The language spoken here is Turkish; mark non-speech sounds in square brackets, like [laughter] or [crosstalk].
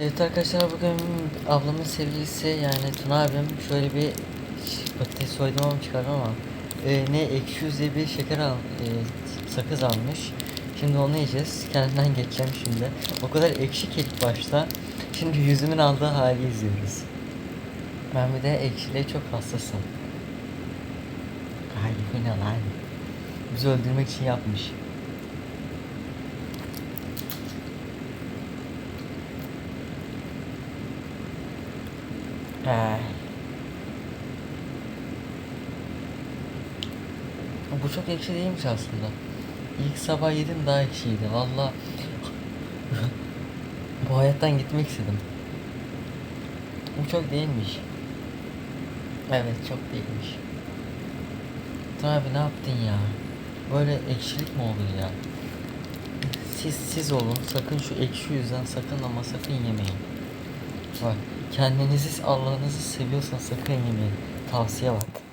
Evet arkadaşlar bugün ablamın sevgilisi yani Tuna abim şöyle bir patates soydum ama çıkardım ama e, ne ekşi yüzde bir şeker al, e, sakız almış. Şimdi onu yiyeceğiz. Kendinden geçeceğim şimdi. O kadar ekşi ki ilk başta. Şimdi yüzümün aldığı hali izliyoruz. Ben bir de ekşiliğe çok hassasım. Ay bu ne lan? Bizi öldürmek için yapmış. Ay. Bu çok ekşi değilmiş aslında. İlk sabah yedim daha ekşiydi. Valla [laughs] bu hayattan gitmek istedim. Bu çok değilmiş. Evet çok değilmiş. Abi ne yaptın ya? Böyle ekşilik mi olur ya? Siz siz olun. Sakın şu ekşi yüzden sakın ama sakın yemeyin. Bak kendinizi Allah'ınızı seviyorsan sakın yemeyin. Tavsiye bak.